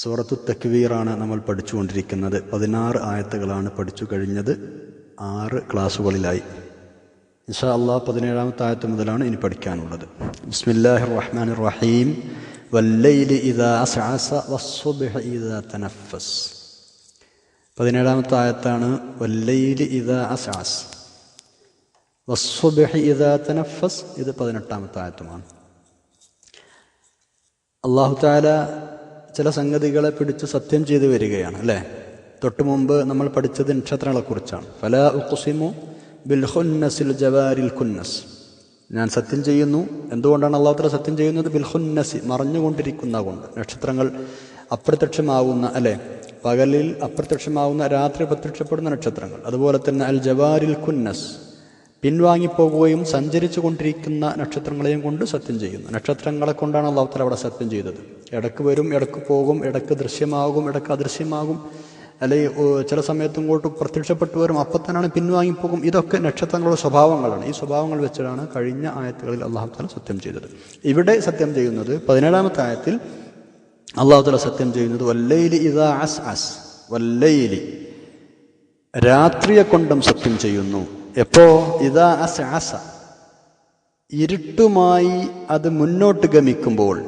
സൂറത്തു തക്വീറാണ് നമ്മൾ പഠിച്ചുകൊണ്ടിരിക്കുന്നത്. പതിനാറ് ആയത്തുകളാണ് പഠിച്ചു കഴിഞ്ഞത്. ആറ് ക്ലാസ്സുകളിലായി. ഇൻഷാ അള്ളാഹ് പതിനേഴാമത്തെ ആയത്ത് മുതലാണ് ഇനി പഠിക്കാനുള്ളത്. ബിസ്മില്ലാഹി റഹ്മാൻ റഹീം വല്ലൈലി ഇദാ അസ്അസ വസ്സുബ്ഹി ഇദാ തനഫസ് പതിനേഴാമത്തെ ആയത്താണ് വല്ലൈലി ഇദാ അസ്അസ് വസ്സുബ്ഹി ഇദാ തനഫസ് ഇത് പതിനെട്ടാമത്തെ ആയത്തുമാണ്. അള്ളാഹു താല ചില സംഗതികളെ പിടിച്ച് സത്യം ചെയ്തു വരികയാണ് അല്ലേ? തൊട്ടു മുമ്പ് നമ്മൾ പഠിച്ചത് നക്ഷത്രങ്ങളെക്കുറിച്ചാണ് ഫല ഉഖുസിമു ബിൽഹുന്നസിൽ ജവാരിൽ കുന്നസ് ഞാൻ സത്യം ചെയ്യുന്നു. എന്തുകൊണ്ടാണ് അള്ളാഹു താല സത്യം ചെയ്യുന്നത്? ബിൽഹുന്നസി മറഞ്ഞുകൊണ്ടിരിക്കുന്ന കൊണ്ട്. നക്ഷത്രങ്ങൾ അപ്രത്യക്ഷമാവുന്ന അല്ലേ? പകലിൽ അപ്രത്യക്ഷമാവുന്ന രാത്രി പ്രത്യക്ഷപ്പെടുന്ന നക്ഷത്രങ്ങൾ. അതുപോലെ തന്നെ അൽ ജവാരിൽ കുന്നസ് പിൻവാങ്ങിപ്പോകുകയും സഞ്ചരിച്ചു കൊണ്ടിരിക്കുന്ന നക്ഷത്രങ്ങളെയും കൊണ്ട് സത്യം ചെയ്യുന്നു. നക്ഷത്രങ്ങളെ കൊണ്ടാണ് അള്ളാഹുത്തല അവിടെ സത്യം ചെയ്തത്. ഇടയ്ക്ക് വരും ഇടയ്ക്ക് പോകും ഇടയ്ക്ക് ദൃശ്യമാകും ഇടയ്ക്ക് അദൃശ്യമാകും. അല്ലെങ്കിൽ ചില സമയത്ത് ഇങ്ങോട്ട് പ്രത്യക്ഷപ്പെട്ടു വരും അപ്പം തന്നെയാണ് പിൻവാങ്ങിപ്പോകും. ഇതൊക്കെ നക്ഷത്രങ്ങളുടെ സ്വഭാവങ്ങളാണ്. ഈ സ്വഭാവങ്ങൾ വെച്ചിട്ടാണ് കഴിഞ്ഞ ആയത്തുകളിൽ അള്ളാഹുത്തല സത്യം ചെയ്തത്. ഇവിടെ സത്യം ചെയ്യുന്നത് പതിനേഴാമത്തെ ആയത്തിൽ അള്ളാഹുത്തല സത്യം ചെയ്യുന്നത് വല്ലയിലി ഇതാ അസ് അസ് വല്ലയിലി രാത്രിയെ കൊണ്ടും സത്യം ചെയ്യുന്നു. എപ്പോ? ഇതാ അസ അസ. ഇരുട്ടുമായി അത് മുന്നോട്ട് ഗമിക്കുമ്പോൾ.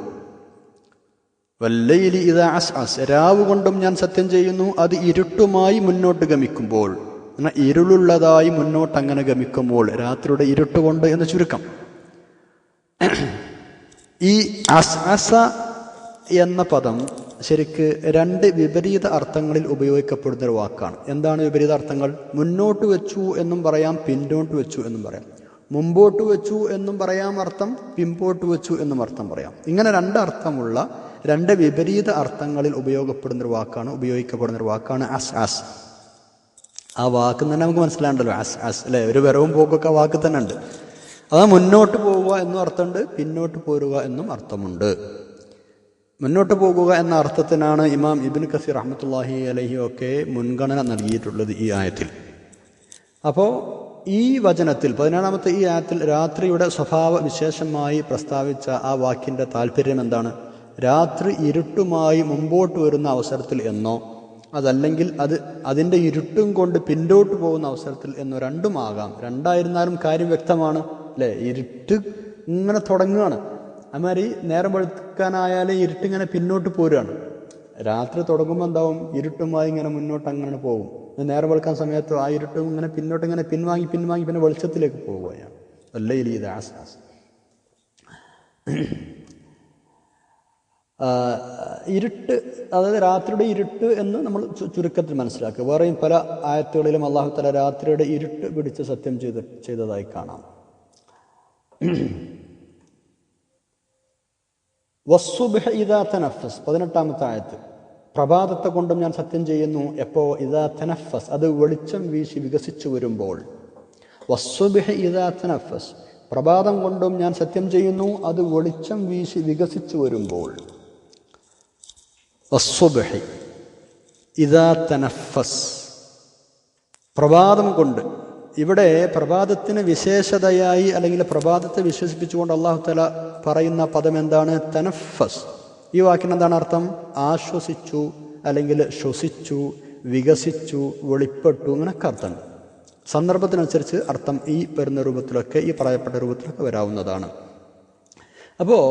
വല്ലയിലി ഇതാ അസ് അസ്. രാവ് കൊണ്ടും ഞാൻ സത്യം ചെയ്യുന്നു അത് ഇരുട്ടുമായി മുന്നോട്ട് ഗമിക്കുമ്പോൾ. എന്നാൽ ഇരുളുള്ളതായി മുന്നോട്ട് അങ്ങനെ ഗമിക്കുമ്പോൾ രാത്രിയുടെ ഇരുട്ടുകൊണ്ട് എന്ന് ചുരുക്കം. ഈ അസ് അസ എന്ന പദം ശരിക്ക് രണ്ട് വിപരീത അർത്ഥങ്ങളിൽ ഉപയോഗിക്കപ്പെടുന്ന ഒരു വാക്കാണ്. എന്താണ് വിപരീത അർത്ഥങ്ങൾ? മുന്നോട്ട് വെച്ചു എന്നും പറയാം പിന്നോട്ട് വെച്ചു എന്നും പറയാം. മുമ്പോട്ട് വെച്ചു എന്നും പറയാം അർത്ഥം പിമ്പോട്ട് വെച്ചു എന്നും അർത്ഥം പറയാം. ഇങ്ങനെ രണ്ട് അർത്ഥമുള്ള രണ്ട് വിപരീത അർത്ഥങ്ങളിൽ ഉപയോഗപ്പെടുന്ന ഒരു വാക്കാണ് ഉപയോഗിക്കപ്പെടുന്ന ഒരു വാക്കാണ് അസ് അസ്. ആ വാക്ക് തന്നെ നമുക്ക് മനസ്സിലാണ്ടല്ലോ അസ് അസ് അല്ലേ? ഒരു വരവും പോക്കൊക്കെ വാക്ക് തന്നെ ഉണ്ട്. അതാ മുന്നോട്ട് പോവുക എന്നും അർത്ഥമുണ്ട് പിന്നോട്ട് പോരുക എന്നും അർത്ഥമുണ്ട്. മുന്നോട്ട് പോകുക എന്ന അർത്ഥത്തിനാണ് ഇമാം ഇബിൻ കസീർ റഹ്മത്തുല്ലാഹി അലഹി ഒക്കെ മുൻഗണന നൽകിയിട്ടുള്ളത് ഈ ആയത്തിൽ. അപ്പോൾ ഈ വചനത്തിൽ പതിനേഴാമത്തെ ഈ ആയത്തിൽ രാത്രിയുടെ സ്വഭാവ വിശേഷമായി പ്രസ്താവിച്ച ആ വാക്കിന്റെ താല്പര്യം എന്താണ്? രാത്രി ഇരുട്ടുമായി മുമ്പോട്ട് വരുന്ന അവസരത്തിൽ എന്നോ അതല്ലെങ്കിൽ അത് അതിന്റെ ഇരുട്ടും കൊണ്ട് പിന്നോട്ട് പോകുന്ന അവസരത്തിൽ എന്നോ രണ്ടുമാകാം രണ്ടായിരുന്നാലും കാര്യം വ്യക്തമാണ്. അല്ലേ? ഇരുട്ട് ഇങ്ങനെ തുടങ്ങുകയാണ്. അതുമാതിരി നേരം വെളുക്കാനായാലും ഇരുട്ടിങ്ങനെ പിന്നോട്ട് പോരുകയാണ്. രാത്രി തുടങ്ങുമ്പോൾ എന്താവും? ഇരുട്ടുമായി ഇങ്ങനെ മുന്നോട്ട് അങ്ങനെ പോകും നേരം വെളുക്കാൻ സമയത്ത് ആ ഇരുട്ടും ഇങ്ങനെ പിന്നോട്ട് ഇങ്ങനെ പിൻവാങ്ങി പിൻവാങ്ങി പിന്നെ വെളിച്ചത്തിലേക്ക് പോവുകയാണ് അല്ല ഇലി ഇത് ആസ് ഇരുട്ട് അതായത് രാത്രിയുടെ ഇരുട്ട് എന്ന് നമ്മൾ ചുരുക്കത്തിൽ മനസ്സിലാക്കുക. വേറെയും പല ആയത്തുകളിലും അള്ളാഹു തല രാത്രിയുടെ ഇരുട്ട് പിടിച്ച് സത്യം ചെയ്ത് ചെയ്തതായി കാണാം. വസ്സുബിഹ ഇതാ തനഫസ് പതിനെട്ടാമത്തെ ആയത്ത് പ്രഭാതത്തെ കൊണ്ടും ഞാൻ സത്യം ചെയ്യുന്നു എപ്പോ ഇതാ തനഫസ് അത് വെളിച്ചം വീശി വികസിച്ചു വരുമ്പോൾ. വസ്സുബിഹ ഇതാ തനഫസ് പ്രഭാതം കൊണ്ടും ഞാൻ സത്യം ചെയ്യുന്നു അത് വെളിച്ചം വീശി വികസിച്ചു വരുമ്പോൾ. വസ്സുബിഹി ഇതാ തനഫസ് പ്രഭാതം കൊണ്ട് ഇവിടെ പ്രഭാതത്തിന് വിശേഷതയായി അല്ലെങ്കിൽ പ്രഭാതത്തെ വിശ്വസിപ്പിച്ചുകൊണ്ട് അള്ളാഹു തല പറയുന്ന പദം എന്താണ്? തനഫസ് ഈ വാക്കിന് എന്താണ് അർത്ഥം? ആശ്വസിച്ചു അല്ലെങ്കിൽ ശ്വസിച്ചു വികസിച്ചു വെളിപ്പെട്ടു അങ്ങനെയൊക്കെ അർത്ഥമുണ്ട് സന്ദർഭത്തിനനുസരിച്ച് അർത്ഥം ഈ വരുന്ന രൂപത്തിലൊക്കെ ഈ പറയപ്പെട്ട രൂപത്തിലൊക്കെ വരാവുന്നതാണ്. അപ്പോൾ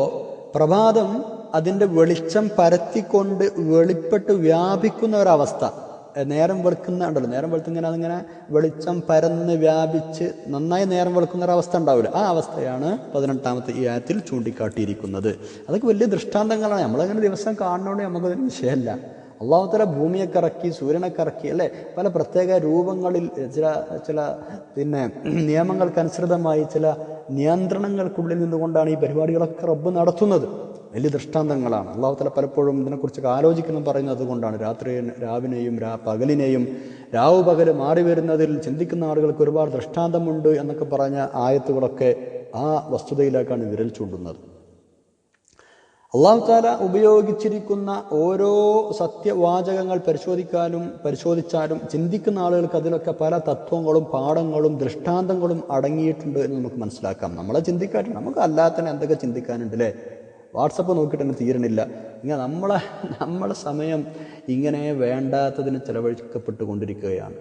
പ്രഭാതം അതിന്റെ വെളിച്ചം പരത്തിക്കൊണ്ട് വെളിപ്പെട്ട് വ്യാപിക്കുന്ന ഒരവസ്ഥ. നേരം വെളുക്കുന്നുണ്ടല്ലോ നേരം വെളുത്തിങ്ങനെ അതിങ്ങനെ വെളിച്ചം പരന്ന് വ്യാപിച്ച് നന്നായി നേരം വെളുക്കുന്ന ഒരു അവസ്ഥ ഉണ്ടാവില്ല. ആ അവസ്ഥയാണ് പതിനെട്ടാമത്തെ ഈ ആയത്തിൽ ചൂണ്ടിക്കാട്ടിയിരിക്കുന്നത്. അതൊക്കെ വലിയ ദൃഷ്ടാന്തങ്ങളാണ്. നമ്മളങ്ങനെ ദിവസം കാണുന്നതുകൊണ്ട് നമുക്കതിന് വിഷയമല്ല. അള്ളാഹുത്തല ഭൂമിയെ കറക്കി സൂര്യനെ കറക്കി അല്ലേ? പല പ്രത്യേക രൂപങ്ങളിൽ ചില ചില പിന്നെ നിയമങ്ങൾക്കനുസൃതമായി ചില നിയന്ത്രണങ്ങൾക്കുള്ളിൽ നിന്നുകൊണ്ടാണ് ഈ പരിപാടികളൊക്കെ റബ്ബ് നടത്തുന്നത്. വലിയ ദൃഷ്ടാന്തങ്ങളാണ്. അള്ളാഹുത്തല പലപ്പോഴും ഇതിനെക്കുറിച്ചൊക്കെ ആലോചിക്കണം പറയുന്നത് അതുകൊണ്ടാണ്. രാത്രി രാവിനെയും രാ പകലിനെയും രാവ് പകൽ മാറി വരുന്നതിൽ ചിന്തിക്കുന്ന ആളുകൾക്ക് ഒരുപാട് ദൃഷ്ടാന്തമുണ്ട് എന്നൊക്കെ പറഞ്ഞ ആയത്തുകളൊക്കെ ആ വസ്തുതയിലേക്കാണ് വിരൽ ചൂണ്ടുന്നത്. അള്ളാഹു താല ഉപയോഗിച്ചിരിക്കുന്ന ഓരോ സത്യവാചകങ്ങൾ പരിശോധിക്കാനും പരിശോധിച്ചാലും ചിന്തിക്കുന്ന ആളുകൾക്ക് അതിലൊക്കെ പല തത്വങ്ങളും പാഠങ്ങളും ദൃഷ്ടാന്തങ്ങളും അടങ്ങിയിട്ടുണ്ട് എന്ന് നമുക്ക് മനസ്സിലാക്കാം. നമ്മളെ ചിന്തിക്കാറുണ്ട് നമുക്ക് അല്ലാത്തന്നെ എന്തൊക്കെ ചിന്തിക്കാനുണ്ട് അല്ലേ വാട്സപ്പ് നോക്കിയിട്ട് തന്നെ തീരണില്ല. ഇങ്ങനെ നമ്മളെ നമ്മളെ സമയം ഇങ്ങനെ വേണ്ടാത്തതിന് ചെലവഴിക്കപ്പെട്ടുകൊണ്ടിരിക്കുകയാണ്.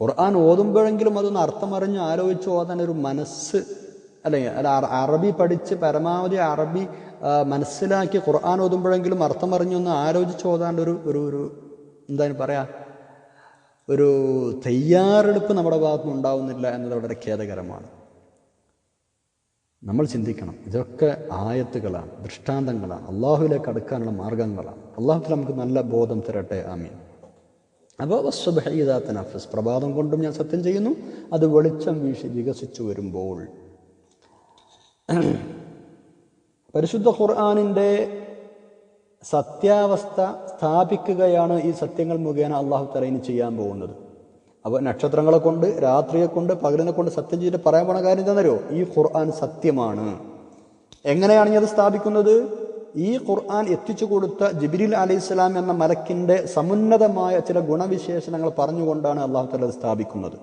ഖുർആൻ ഓതുമ്പോഴെങ്കിലും അതൊന്ന് അർത്ഥമറിഞ്ഞ് ആലോചിച്ച് ഓതാൻ ഒരു മനസ്സ് അല്ലെങ്കിൽ അല്ല അറബി പഠിച്ച് പരമാവധി അറബി മനസ്സിലാക്കി ഖുർആൻ ഓതുമ്പോഴെങ്കിലും അർത്ഥമറിഞ്ഞൊന്ന് ആലോചിച്ച് ഓതാണ്ട് ഒരു ഒരു ഒരു എന്താണ് പറയാ? ഒരു തയ്യാറെടുപ്പ് നമ്മുടെ ഭാഗത്തുനിന്ന് ഉണ്ടാവുന്നില്ല എന്നത് വളരെ ഖേദകരമാണ്. നമ്മൾ ചിന്തിക്കണം. ഇതൊക്കെ ആയത്തുകളാണ് ദൃഷ്ടാന്തങ്ങളാണ്. അള്ളാഹുവിലേക്ക് അടുക്കാനുള്ള മാർഗങ്ങളാണ്. അള്ളാഹുത്തിൽ നമുക്ക് നല്ല ബോധം തരട്ടെ. ആമീൻ. അപ്പോൾ വസ്വബഹീദാത്ത നഫസ്. പ്രഭാതം കൊണ്ടും ഞാൻ സത്യം ചെയ്യുന്നു. അത് വെളിച്ചം വീശി വികസിച്ചു വരുമ്പോൾ. പരിശുദ്ധ ഖുർആാനിന്റെ സത്യാവസ്ഥ സ്ഥാപിക്കുകയാണ് ഈ സത്യങ്ങൾ മുഖേന അള്ളാഹു തലയിന് ചെയ്യാൻ പോകുന്നത്. അപ്പോൾ നക്ഷത്രങ്ങളെ കൊണ്ട് രാത്രിയെ കൊണ്ട് പകലിനെ കൊണ്ട് സത്യം ചെയ്തിട്ട് പറയാൻ പോണ കാര്യം എന്താണെന്നറിയോ ഈ ഖുർആൻ സത്യമാണ്. എങ്ങനെയാണ് ഞാൻ അത് സ്ഥാപിക്കുന്നത്? ഈ ഖുർആൻ എത്തിച്ചു കൊടുത്ത ജിബിരിൽ ഇസ്ലാം എന്ന മലക്കിന്റെ സമുന്നതമായ ചില ഗുണവിശേഷണങ്ങൾ പറഞ്ഞുകൊണ്ടാണ് അള്ളാഹു തല സ്ഥാപിക്കുന്നത്.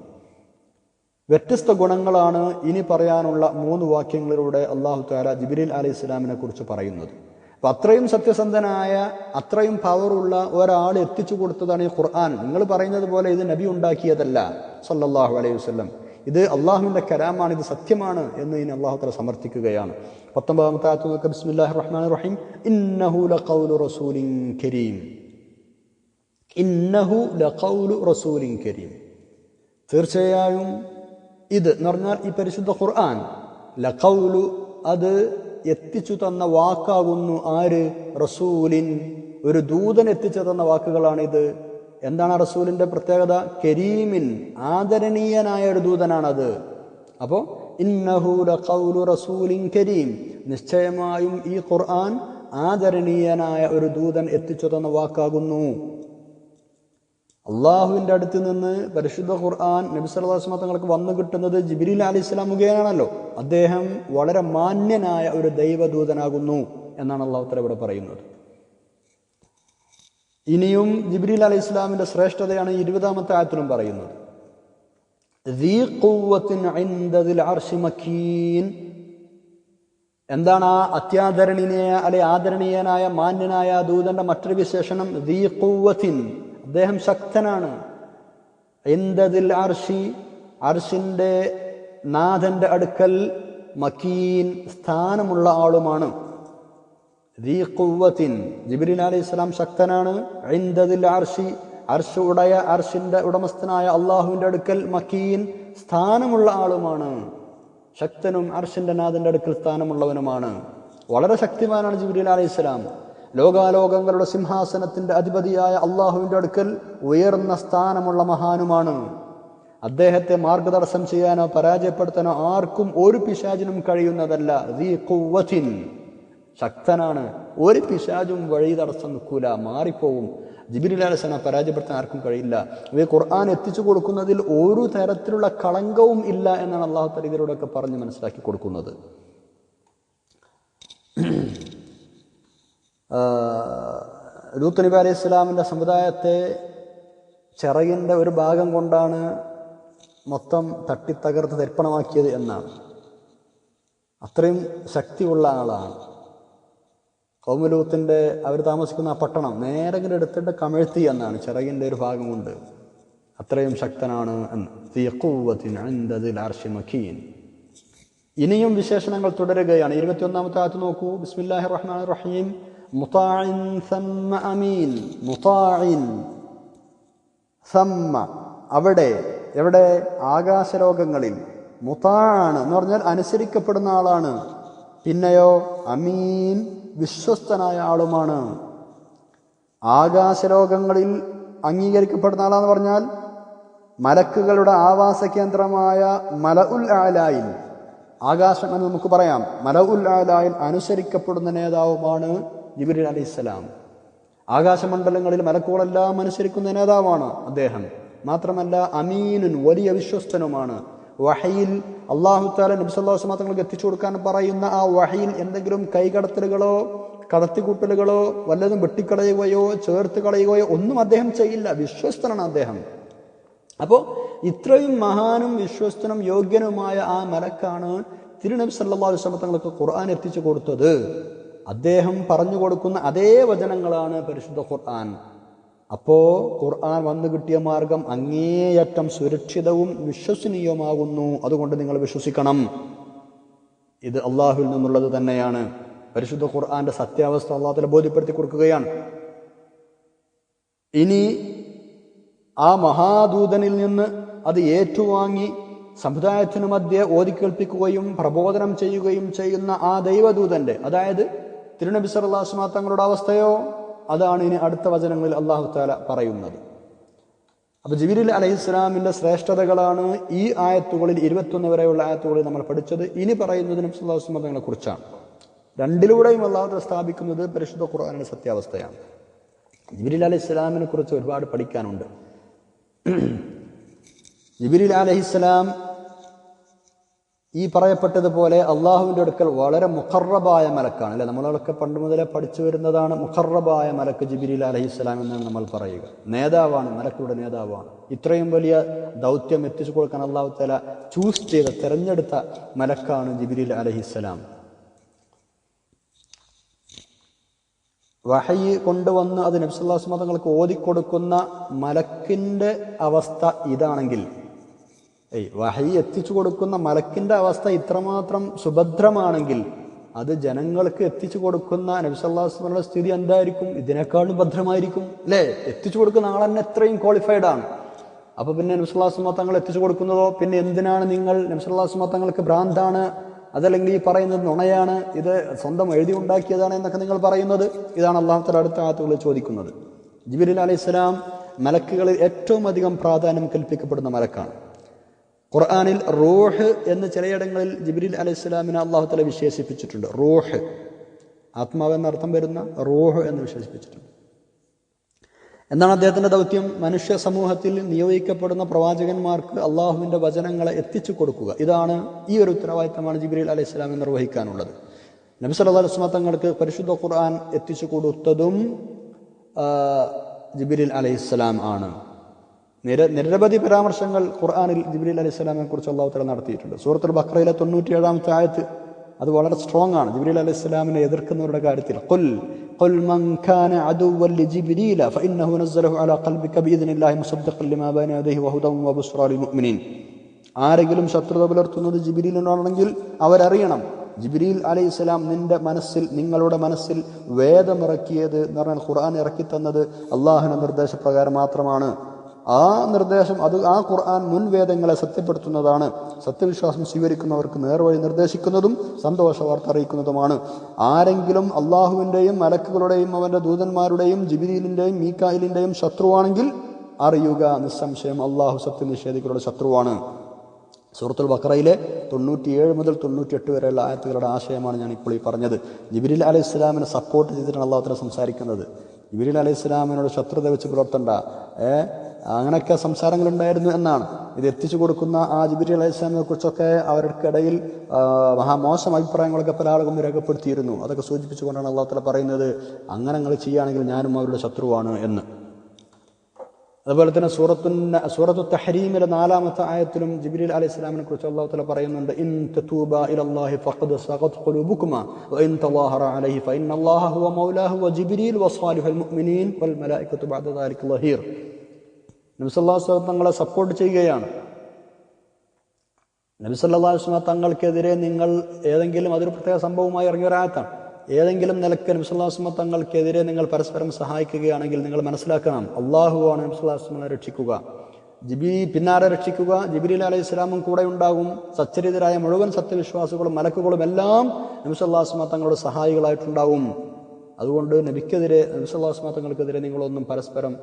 വ്യത്യസ്ത ഗുണങ്ങളാണ് ഇനി പറയാനുള്ള മൂന്ന് വാക്യങ്ങളിലൂടെ അള്ളാഹു താല ജിബിരിൽ ഇസ്ലാമിനെ കുറിച്ച് പറയുന്നത്. അപ്പൊ അത്രയും സത്യസന്ധനായ അത്രയും പവറുള്ള ഒരാൾ എത്തിച്ചു കൊടുത്തതാണ് ഈ ഖുർആൻ. നിങ്ങൾ പറയുന്നത് പോലെ ഇത് നബി ഉണ്ടാക്കിയതല്ല സല്ലാഹു അലൈഹി വസ്ലം ഇത് അള്ളാഹുവിന്റെ കരാമാണ് ഇത് സത്യമാണ് എന്ന് ഇനി അള്ളാഹുത്തല സമർത്ഥിക്കുകയാണ്. പത്തൊമ്പതാമത്തെ ബിസ്മില്ലാഹിർ റഹീം. ഇന്നഹു ലഖൗലു റസൂലിൻ കരീം. ഇന്നഹു ലഖൗലു റസൂലിൻ കരീം. തീർച്ചയായും ഇത് എന്ന് പറഞ്ഞാൽ ഈ പരിശുദ്ധ ഖുർആൻ ലഖൗലു അത് എത്തിച്ചു തന്ന വാക്കാകുന്നു ആര്? റസൂലിൻ. ഒരു ദൂതൻ എത്തിച്ചു തന്ന വാക്കുകളാണിത്. എന്താണ് റസൂലിന്റെ പ്രത്യേകത? കരീമിൻ ആദരണീയനായ ഒരു ദൂതനാണത്. അപ്പോൾ ഇന്നഹു ലഖൗലു റസൂലിൻ കരീം. നിശ്ചയമായും ഈ ഖുർആൻ ആദരണീയനായ ഒരു ദൂതൻ എത്തിച്ചു തന്ന വാക്കാകുന്നു. അള്ളാഹുവിന്റെ അടുത്ത് നിന്ന് പരിശുദ്ധ ഖുർആൻ നബിസ്വല്ലാസ്മ തങ്ങൾക്ക് വന്നു കിട്ടുന്നത് ജിബിരിൽ അലി ഇസ്ലാം മുഖേനാണല്ലോ. അദ്ദേഹം വളരെ മാന്യനായ ഒരു ദൈവദൂതനാകുന്നു എന്നാണ് അള്ളാഹുത്തല ഇവിടെ പറയുന്നത്. ഇനിയും ജിബ്രീൽ അലി ഇസ്ലാമിന്റെ ശ്രേഷ്ഠതയാണ് ഇരുപതാമത്തെ ആയത്തിലും പറയുന്നത്. എന്താണ് ആ അത്യാദരണീയ അല്ലെ ആദരണീയനായ മാന്യനായ ദൂതന്റെ മറ്റൊരു വിശേഷണം? അദ്ദേഹം ശക്തനാണ്. എന്തതിൽ അർഷി അർഷിന്റെ നാഥന്റെ അടുക്കൽ മക്കീൻ സ്ഥാനമുള്ള ആളുമാണ്. ദീ ജിബിരി അലി ഇസ്ലാം ശക്തനാണ്. ഐന്ദതിൽ അർഷി അർഷ് ഉടയ അർഷിന്റെ ഉടമസ്ഥനായ അള്ളാഹുവിന്റെ അടുക്കൽ മക്കീൻ സ്ഥാനമുള്ള ആളുമാണ്. ശക്തനും അർഷിന്റെ നാഥന്റെ അടുക്കൽ സ്ഥാനമുള്ളവനുമാണ്. വളരെ ശക്തിമാനാണ് ജിബ്രീൽ അലി ഇസ്ലാം ലോകാലോകങ്ങളുടെ സിംഹാസനത്തിന്റെ അധിപതിയായ അള്ളാഹുവിന്റെ അടുക്കൽ ഉയർന്ന സ്ഥാനമുള്ള മഹാനുമാണ്. അദ്ദേഹത്തെ മാർഗദർശനം ചെയ്യാനോ പരാജയപ്പെടുത്താനോ ആർക്കും ഒരു പിശാചിനും കഴിയുന്നതല്ല. ശക്തനാണ്. ഒരു പിശാചും വഴി തടസ്സം നിൽക്കൂല. മാറിപ്പോവും. ജിബിരി അലസന പരാജയപ്പെടുത്താൻ ആർക്കും കഴിയില്ല. ഇവ ഖുർആൻ എത്തിച്ചു കൊടുക്കുന്നതിൽ ഒരു തരത്തിലുള്ള കളങ്കവും ഇല്ല എന്നാണ് അള്ളാഹു തലീദരോടൊക്കെ പറഞ്ഞ് മനസ്സിലാക്കി കൊടുക്കുന്നത്. ലൂത്ത് നബി അലൈഹി ഇസ്ലാമിന്റെ സമുദായത്തെ ചിറകിന്റെ ഒരു ഭാഗം കൊണ്ടാണ് മൊത്തം തട്ടിത്തകർത്ത് തരിപ്പണമാക്കിയത് എന്നാണ്. അത്രയും ശക്തിയുള്ള ആളാണ്. കൗമലൂത്തിന്റെ അവർ താമസിക്കുന്ന ആ പട്ടണം നേരെ എടുത്തിട്ട് കമഴ്ത്തി എന്നാണ് ചിറകിന്റെ ഒരു ഭാഗം കൊണ്ട്. അത്രയും ശക്തനാണ് എന്ന്. ഇനിയും വിശേഷണങ്ങൾ തുടരുകയാണ്. ഇരുപത്തിയൊന്നാമത്തെ ആയത്ത് നോക്കൂ. ബിസ്മില്ലാഹി റഹ്മാൻ റഹീം. മുതാഇൻ സമ്മ അമീൻ മുതാഇൻ സമ്മ അവിടെ എവിടെ? ആകാശലോകങ്ങളിൽ മുത്താണ് എന്ന് പറഞ്ഞാൽ അനുസരിക്കപ്പെടുന്ന ആളാണ്. പിന്നെയോ അമീൻ വിശ്വസ്തനായ ആളുമാണ്. ആകാശലോകങ്ങളിൽ അംഗീകരിക്കപ്പെടുന്ന ആളാന്ന് പറഞ്ഞാൽ മലക്കുകളുടെ ആവാസ കേന്ദ്രമായ മല ഉൽ ആലായിൽ ആകാശം എന്ന് നമുക്ക് പറയാം. മല ഉൽ ആലായിൽ അനുസരിക്കപ്പെടുന്ന നേതാവുമാണ് ജിബിരി ഇസ്ലാം ആകാശമണ്ഡലങ്ങളിൽ മലക്കുകളെല്ലാം അനുസരിക്കുന്ന നേതാവാണ് അദ്ദേഹം. മാത്രമല്ല അമീനുൻ വലിയ വിശ്വസ്തനുമാണ്. വഹയിൽ അള്ളാഹു താല നബ്സല്ലാസ് മാത്രങ്ങൾക്ക് എത്തിച്ചു കൊടുക്കാൻ പറയുന്ന ആ വഹയിൽ എന്തെങ്കിലും കൈകടത്തലുകളോ കടത്തിക്കൂട്ടലുകളോ വല്ലതും വെട്ടിക്കളയുകയോ ചേർത്ത് കളയുകയോ ഒന്നും അദ്ദേഹം ചെയ്യില്ല. വിശ്വസ്തനാണ് അദ്ദേഹം. അപ്പോൾ ഇത്രയും മഹാനും വിശ്വസ്തനും യോഗ്യനുമായ ആ മലക്കാണ് തിരുനബി സല്ലാ വിശ്രമത്തങ്ങൾക്ക് തങ്ങൾക്ക് ഖുർആൻ എത്തിച്ചു കൊടുത്തത്. അദ്ദേഹം പറഞ്ഞു കൊടുക്കുന്ന അതേ വചനങ്ങളാണ് പരിശുദ്ധ ഖുർആൻ. അപ്പോൾ ഖുർആൻ വന്നു കിട്ടിയ മാർഗം അങ്ങേയറ്റം സുരക്ഷിതവും വിശ്വസനീയവുമാകുന്നു. അതുകൊണ്ട് നിങ്ങൾ വിശ്വസിക്കണം. ഇത് അള്ളാഹുവിൽ നിന്നുള്ളത് തന്നെയാണ്. പരിശുദ്ധ ഖുർആന്റെ സത്യാവസ്ഥ അള്ളാഹുല ബോധ്യപ്പെടുത്തി കൊടുക്കുകയാണ്. ഇനി ആ മഹാദൂതനിൽ നിന്ന് അത് ഏറ്റുവാങ്ങി സമുദായത്തിനു മധ്യേ ഓതിക്കേൾപ്പിക്കുകയും പ്രബോധനം ചെയ്യുകയും ചെയ്യുന്ന ആ ദൈവദൂതന്റെ അതായത് തിരുനബി സർലാസ്മാ തങ്ങളുടെ അവസ്ഥയോ? അതാണ് ഇനി അടുത്ത വചനങ്ങളിൽ അള്ളാഹു താല പറയുന്നത്. അപ്പൊ ജിബിരിൽ അലൈഹി ഇസ്ലാമിന്റെ ശ്രേഷ്ഠതകളാണ് ഈ ആയത്തുകളിൽ ഇരുപത്തൊന്ന് വരെയുള്ള ആയത്തുകളിൽ നമ്മൾ പഠിച്ചത്. ഇനി പറയുന്നത് നബി അലൈഹി തങ്ങളെ കുറിച്ചാണ്. രണ്ടിലൂടെയും അള്ളാഹു സ്ഥാപിക്കുന്നത് പരിശുദ്ധ ഖുർആാനിന്റെ സത്യാവസ്ഥയാണ്. ജിബിരിൽ അലൈഹി ഇസ്ലാമിനെ കുറിച്ച് ഒരുപാട് പഠിക്കാനുണ്ട്. ജിബിരിൽ അലഹിസ്സലാം ഈ പറയപ്പെട്ടതുപോലെ അള്ളാഹുവിന്റെ അടുക്കൽ വളരെ മുഖറബായ മലക്കാണ് അല്ലെ? നമ്മളൊക്കെ പണ്ട് മുതലേ പഠിച്ചു വരുന്നതാണ് മുഖറബായ മലക്ക് ജിബിരിൽ അലഹിസ്സലാം എന്നാണ് നമ്മൾ പറയുക. നേതാവാണ് മലക്കുടെ നേതാവാണ്. ഇത്രയും വലിയ ദൗത്യം എത്തിച്ചു കൊടുക്കാൻ അള്ളാഹു തല ചൂസ് ചെയ്ത തിരഞ്ഞെടുത്ത മലക്കാണ് ജിബിരിൽ അലഹിസ്സലാം വഹയി കൊണ്ടുവന്ന് അത് നബ്സുല്ലാസ് മതങ്ങൾക്ക് ഓതിക്കൊടുക്കുന്ന മലക്കിന്റെ അവസ്ഥ ഇതാണെങ്കിൽ ഏയ് വഹയി എത്തിച്ചു കൊടുക്കുന്ന മലക്കിന്റെ അവസ്ഥ ഇത്രമാത്രം സുഭദ്രമാണെങ്കിൽ അത് ജനങ്ങൾക്ക് എത്തിച്ചു കൊടുക്കുന്ന നബ്സല്ലാസ്മയുടെ സ്ഥിതി എന്തായിരിക്കും? ഇതിനേക്കാളും ഭദ്രമായിരിക്കും അല്ലേ? എത്തിച്ചു കൊടുക്കുന്ന ആൾ തന്നെ എത്രയും ക്വാളിഫൈഡ് ആണ്. അപ്പൊ പിന്നെ നബിസല്ലാസ്മ തങ്ങൾ എത്തിച്ചു കൊടുക്കുന്നതോ? പിന്നെ എന്തിനാണ് നിങ്ങൾ നബിസല്ലാസ്മ തങ്ങൾക്ക് ഭ്രാന്താണ്? അതല്ലെങ്കിൽ ഈ പറയുന്നത് നുണയാണ്? ഇത് സ്വന്തം എഴുതി ഉണ്ടാക്കിയതാണ് എന്നൊക്കെ നിങ്ങൾ പറയുന്നത്? ഇതാണ് അള്ളാഹുത്തല അടുത്ത ആത്തുകൾ ചോദിക്കുന്നത്. ജിബിലി അലൈഹി സ്വലാം മലക്കുകളിൽ ഏറ്റവും അധികം പ്രാധാന്യം കൽപ്പിക്കപ്പെടുന്ന മലക്കാണ്. ഖുർആാനിൽ റൂഹ് എന്ന് ചിലയിടങ്ങളിൽ ജിബ്രീൽ അലൈഹി സ്വലാമിനെ അള്ളാഹുത്തല വിശേഷിപ്പിച്ചിട്ടുണ്ട്. റൂഹ്. ആത്മാവ് എന്നർത്ഥം വരുന്ന റൂഹ് എന്ന് വിശേഷിപ്പിച്ചിട്ടുണ്ട്. എന്നാണ് അദ്ദേഹത്തിന്റെ ദൗത്യം? മനുഷ്യ സമൂഹത്തിൽ നിയോഗിക്കപ്പെടുന്ന പ്രവാചകന്മാർക്ക് അള്ളാഹുവിന്റെ വചനങ്ങളെ എത്തിച്ചു കൊടുക്കുക. ഇതാണ് ഈ ഒരു ഉത്തരവാദിത്തമാണ് ജിബ്രീൽ അലൈഹി സ്വലാമി നിർവഹിക്കാനുള്ളത്. നബി അലൈഹി വസല്ലം തങ്ങൾക്ക് പരിശുദ്ധ ഖുർആൻ എത്തിച്ചു കൊടുത്തതും ജിബ്രീൽ അലൈഹി സ്വലാം ആണ്. നിര നിരവധി പരാമർശങ്ങൾ ഖുർആനിൽ ജിബ്രീൽ അലൈഹി സ്വലാമിനെ കുറിച്ച് അള്ളാഹു തല നടത്തിയിട്ടുണ്ട് സൂറത്തുൽ ബക്രയിലെ തൊണ്ണൂറ്റി ഏഴാമത്തെ ആയത്ത് അത് വളരെ സ്ട്രോങ് ആണ് ജിബ്രീൽ അലൈഹി സ്വലാമിനെ എതിർക്കുന്നവരുടെ കാര്യത്തിൽ قل قل من كان عدوا لجبريل فإنه نزله على قلبك بإذن الله مصدقا لما بين يديه وهدى وبشرى للمؤمنين ആരെങ്കിലും ശത്രുത പുലർത്തുന്നത് ജിബിരിലിനോടാണെങ്കിൽ അവരറിയണം ജിബിരിൽ അലൈഹി സ്വലാം നിന്റെ മനസ്സിൽ നിങ്ങളുടെ മനസ്സിൽ വേദമിറക്കിയത് എന്ന് പറഞ്ഞാൽ ഖുർആൻ ഇറക്കി തന്നത് അള്ളാഹുവിന്റെ നിർദ്ദേശപ്രകാരം മാത്രമാണ് ആ നിർദ്ദേശം അത് ആ ഖുർആൻ മുൻവേദങ്ങളെ സത്യപ്പെടുത്തുന്നതാണ്. സത്യവിശ്വാസം സ്വീകരിക്കുന്നവർക്ക് നേർവഴി നിർദ്ദേശിക്കുന്നതും സന്തോഷ വാർത്ത അറിയിക്കുന്നതുമാണ്. ആരെങ്കിലും അള്ളാഹുവിന്റെയും മലക്കുകളുടെയും അവന്റെ ദൂതന്മാരുടെയും ജിബിദീലിന്റെയും മീക്കായിലിന്റെയും ശത്രുവാണെങ്കിൽ അറിയുക നിസ്സംശയം അള്ളാഹു സത്യനിഷേധികളുടെ ശത്രുവാണ്. സുഹൃത്തുൽ ബക്രയിലെ തൊണ്ണൂറ്റിയേഴ് മുതൽ തൊണ്ണൂറ്റിയെട്ട് വരെയുള്ള ആയത്തുകളുടെ ആശയമാണ് ഞാൻ ഇപ്പോൾ ഈ പറഞ്ഞത്. ജിബിരിൽ അലൈഹി ഇസ്ലാമിനെ സപ്പോർട്ട് ചെയ്തിട്ടാണ് അള്ളാഹുത്തിനെ സംസാരിക്കുന്നത്. ജിബിരിൽ അലൈഹി ഇസ്ലാമിനോട് ശത്രുത വെച്ച് പുലർത്തണ്ട. ഏ? അങ്ങനെയൊക്കെ സംസാരങ്ങളുണ്ടായിരുന്നു എന്നാണ്. ഇത് എത്തിച്ചു കൊടുക്കുന്ന ആ ജിബിരി അലൈഹി ഇസ്ലാമിനെ കുറിച്ചൊക്കെ അവർക്കിടയിൽ മഹാമോശം അഭിപ്രായങ്ങളൊക്കെ പല ആളുകളും രേഖപ്പെടുത്തിയിരുന്നു. അതൊക്കെ സൂചിപ്പിച്ചുകൊണ്ടാണ് അള്ളാഹുത്തല പറയുന്നത് അങ്ങനെ നിങ്ങൾ ചെയ്യുകയാണെങ്കിൽ ഞാനും അവരുടെ ശത്രുവാണ് എന്ന്. അതുപോലെ തന്നെ സൂറത്തു സൂറത്തു തഹരീമിലെ നാലാമത്തെ ആയത്തിലും ജിബ്രീൽ അലൈഹി സ്വലാമിനെ കുറിച്ച് അള്ളാഹു തല പറയുന്നുണ്ട് ഇൻ തൂബ ഇലല്ലാഹി ഫഖദ് സഖത് ഖുലൂബുകുമാ വഇൻ തളാഹറ അലൈഹി ഫഇന്നല്ലാഹ ഹുവ മൗലാഹു വജിബ്രീൽ വസ്സാലിഹുൽ മുഅ്മിനീൻ വൽ മലായികത്തു ബഅദ ദാലിക നബി സല്ലല്ലാഹു അലൈഹി വസല്ലം തങ്ങളെ സപ്പോർട്ട് ചെയ്യുകയാണ്. നബി സല്ലല്ലാഹു അലൈഹി വസല്ലം തങ്ങൾക്കെതിരെ നിങ്ങൾ ഏതെങ്കിലും അതൊരു പ്രത്യേക സംഭവമായി ഇറങ്ങിയ ഒരായത്താണ് ഏതെങ്കിലും നിലയ്ക്ക് നബ്സുല്ലാസ്മ തങ്ങൾക്കെതിരെ നിങ്ങൾ പരസ്പരം സഹായിക്കുകയാണെങ്കിൽ നിങ്ങൾ മനസ്സിലാക്കണം. അള്ളാഹുവാണ് നബ്സുല്ലാസ്മനെ രക്ഷിക്കുക. ജിബി പിന്നാരെ രക്ഷിക്കുക. ജിബിരി അലൈഹി ഇസ്ലാമും കൂടെ ഉണ്ടാകും. സച്ചരിതരായ മുഴുവൻ സത്യവിശ്വാസികളും മലക്കുകളും എല്ലാം നബ്സുല്ലാസ്മ തങ്ങളുടെ സഹായികളായിട്ടുണ്ടാവും അതുകൊണ്ട് നബിക്കെതിരെ നബിസ്വല്ലാസ്മ തങ്ങൾക്കെതിരെ നിങ്ങളൊന്നും പരസ്പരം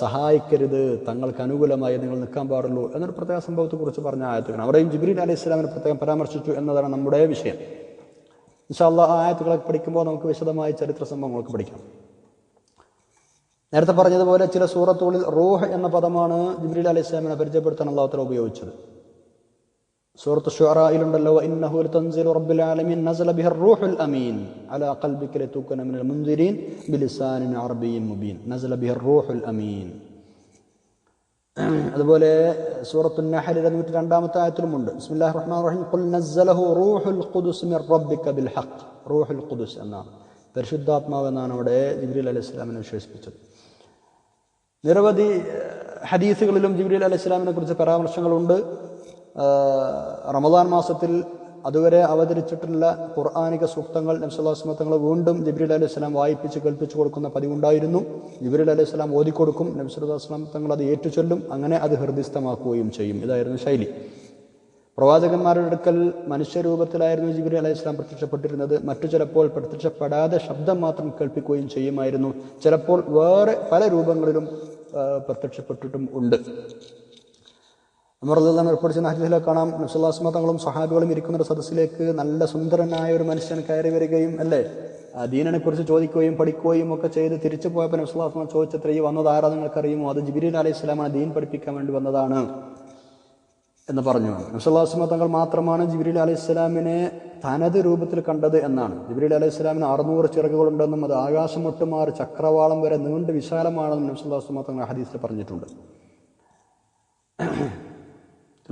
സഹായിക്കരുത് തങ്ങൾക്ക് അനുകൂലമായി നിങ്ങൾ നിൽക്കാൻ പാടുള്ളൂ എന്നൊരു പ്രത്യേക സംഭവത്തെക്കുറിച്ച് പറഞ്ഞ ആയത്തുകളാണ്. അവിടെയും ജിബ്രീൻ അലൈഹി ഇസ്ലാമിനെ പ്രത്യേകം പരാമർശിച്ചു എന്നതാണ് നമ്മുടെ വിഷയം. ഇൻഷാല്ല ആ ആയത്തുകളൊക്കെ പഠിക്കുമ്പോൾ നമുക്ക് വിശദമായ ചരിത്ര സംഭവങ്ങളൊക്കെ പഠിക്കാം. നേരത്തെ പറഞ്ഞതുപോലെ ചില സൂറത്തുകളിൽ റൂഹ് എന്ന പദമാണ് ജിബ്രീൽ അലൈഹി ഇസ്ലാമിനെ പരിചയപ്പെടുത്താൻ അള്ളാഹുത്തല ഉപയോഗിച്ചത്. സൂറത്ത് ഷുഅറയിലുണ്ടല്ലോ ഇന്നഹു ലതൻസിലു റബ്ബിൽ ആലമീൻ നസല ബിഹി റൂഹുൽ അമീൻ അലാ ഖൽബിക ലതുകന മിനൽ മുൻദിരീൻ ബിലിസാനിൻ അറബിയ്യിൻ മുബീൻ നസല ബിഹി റൂഹുൽ അമീൻ അതുപോലെ സൂറത്തു നഹലിലെ നൂറ്റി രണ്ടാമത്തെ ആയത്തിലുമുണ്ട് ബിസ്മില്ലാഹിർ റഹ്മാനിർ റഹീം ഖുൽ നസ്സലഹു റൂഹുൽ ഖുദുസ് മിർ റബ്ബിക ബിൽ ഹഖ് റൂഹുൽ ഖുദുസ് എന്നാണ് പരിശുദ്ധാത്മാവ് എന്നാണ് അവിടെ ജിബ്രീൽ അലൈഹി സ്വലാമിനെ വിശേഷിപ്പിച്ചത് നിരവധി ഏഹ്, ഹദീസുകളിലും ജിബ്രീൽ അലൈഹി സ്വലാമിനെ കുറിച്ച് പരാമർശങ്ങളുണ്ട് ഏഹ്, റമദാൻ മാസത്തിൽ അതുവരെ അവതരിച്ചിട്ടുള്ള ഖുർആാനിക സൂക്തങ്ങൾ നബ്സുല്ലാസ്മ തങ്ങൾ വീണ്ടും ജിബ്രീൽ അലൈഹി സ്വലാം വായിപ്പിച്ച് കേൾപ്പിച്ചു കൊടുക്കുന്ന പതിവുണ്ടായിരുന്നു. ജിബ്രീൽ അലൈഹി സ്വലാം ഓതിക്കൊടുക്കും നബ്സുല്ലാസ്ലാം തങ്ങൾ അത് ഏറ്റുചൊല്ലും അങ്ങനെ അത് ഹൃദയസ്ഥമാക്കുകയും ചെയ്യും. ഇതായിരുന്നു ശൈലി. പ്രവാചകന്മാരുടെ അടുക്കൽ മനുഷ്യരൂപത്തിലായിരുന്നു ജിബ്രീൽ അലൈഹി സ്വലാം പ്രത്യക്ഷപ്പെട്ടിരുന്നത്. മറ്റു ചിലപ്പോൾ പ്രത്യക്ഷപ്പെടാതെ ശബ്ദം മാത്രം കേൾപ്പിക്കുകയും ചെയ്യുമായിരുന്നു. ചിലപ്പോൾ വേറെ പല രൂപങ്ങളിലും പ്രത്യക്ഷപ്പെട്ടിട്ടും ഉണ്ട്. അമർദാൻ ഏർപ്പെടുന്ന ഹദീസിലെ കാണാം. നബ്സുല്ലാസ്മ തങ്ങളും സഹാബികളും ഇരിക്കുന്ന ഒരു സദസ്സിലേക്ക് നല്ല സുന്ദരനായ ഒരു മനുഷ്യൻ കയറി വരികയും അല്ലേ? ദീനനെ കുറിച്ച് ചോദിക്കുകയും പഠിക്കുകയും ഒക്കെ ചെയ്ത് തിരിച്ചു പോയപ്പോൾ നബ്സുല്ലാസ്മ ചോദിച്ചത്ര ഈ വന്നത് ആരാ നിങ്ങൾക്കറിയുമോ അത് ജിബിരിൽ അലൈഹി ഇസ്ലാമാണ് ദീൻ പഠിപ്പിക്കാൻ വേണ്ടി വന്നതാണ് എന്ന് പറഞ്ഞു. നബ്സുല്ലാസ്മ തങ്ങൾ മാത്രമാണ് ജിബ്രീൽ അലൈഹി സ്വലാമിനെ തനത് രൂപത്തിൽ കണ്ടത് എന്നാണ്. ജിബ്രീൽ അലൈഹി സ്വലാമിന് അറുന്നൂറ് ചിറകുകളുണ്ടെന്നും അത് ആകാശം ഒട്ടുമാറ് ചക്രവാളം വരെ നീണ്ട് വിശാലമാണെന്നും നബ്സുല്ലാസ്മ തങ്ങൾ ഹദീസിൽ പറഞ്ഞിട്ടുണ്ട്.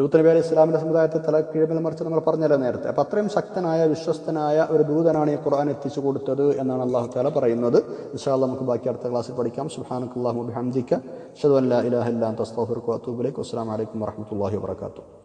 ലൂത്ത് നബി അലൈഹി ഇസ്ലാമിന്റെ സമുദായത്തെ തല കീഴ്മേൽ മറിച്ച് നമ്മൾ പറഞ്ഞല്ലോ നേരത്തെ. അപ്പൊ അത്രയും ശക്തനായ വിശ്വസ്തനായ ഒരു ദൂതനാണ് ഈ ഖുർആൻ എത്തിച്ചു കൊടുത്തത് എന്നാണ് അള്ളാഹു താല പറയുന്നത്. ഇൻഷാല്ല നമുക്ക് ബാക്കി അടുത്ത ക്ലാസ്സിൽ പഠിക്കാം. സുഹാനക്കുല്ലാഹു അല്ലാഹു അഷ്ഹദു അൻ ലാ ഇലാഹ ഇല്ലാ വഅതൂബു ഇലൈക്. അസ്സലാമു അലൈക്കും വറഹ്മത്തുള്ളാഹി വബറകാതുഹു